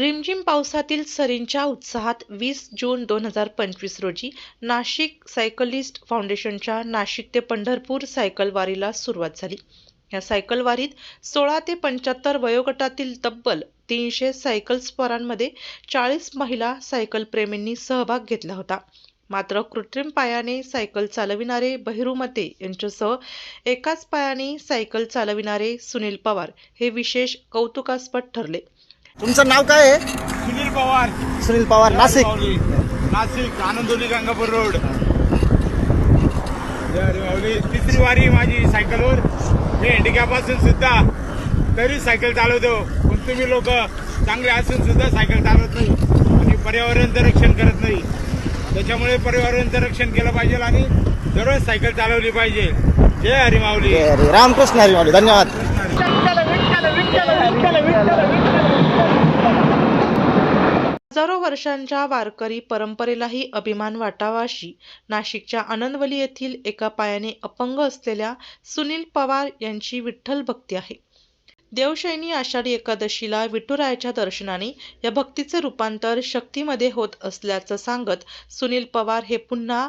रिमझिम पावसातील सरींच्या उत्साहात वीस जून दोन हजार पंचवीस रोजी नाशिक सायकलिस्ट फाउंडेशनच्या नाशिक ते पंढरपूर सायकल वारीला सुरुवात झाली. या सायकल वारीत सोळा ते पंच्याहत्तर वयोगटातील तब्बल तीनशे सायकल स्पॉरांमध्ये चाळीस महिला सायकल प्रेमींनी सहभाग घेतला होता. मात्र कृत्रिम पायाने सायकल चालविणारे बहिरुमते यांच्यासह एकाच पायाने सायकल चालविणारे सुनील पवार हे विशेष कौतुकास्पद ठरले. तुमचं नाव काय आहे? सुनील पवार. सुनील पवार नाशिक. माऊली. नाशिक आनंदोली गंगापूर रोड. माऊली. तिसरी वारी माझी सायकलवर. मी हँडिकॅप असून सुद्धा तरी सायकल चालवतो. पण तुम्ही लोक चांगले असून सुद्धा सायकल चालवत नाही. आणि पर्यावरणाचं रक्षण करत नाही. त्याच्यामुळे पर्यावरणाचं रक्षण केलं पाहिजे आणि दररोज सायकल चालवली पाहिजे. जय हरी माऊली. जय हरी. रामकृष्ण हरी माऊली. धन्यवाद. हजारो वर्षांच्या वारकरी परंपरेलाही अभिमान वाटावा अशी नाशिकच्या आनंदवली येथील एका पायाने अपंग असलेल्या सुनील पवार यांची विठ्ठल भक्ती आहे. देवशैनी आषाढी एकादशीला विठुरायाच्या दर्शनाने या भक्तीचे रूपांतर शक्तीमध्ये होत असल्याचं सांगत सुनील पवार हे पुन्हा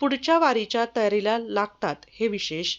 पुढच्या वारीच्या तयारीला लागतात. हे विशेष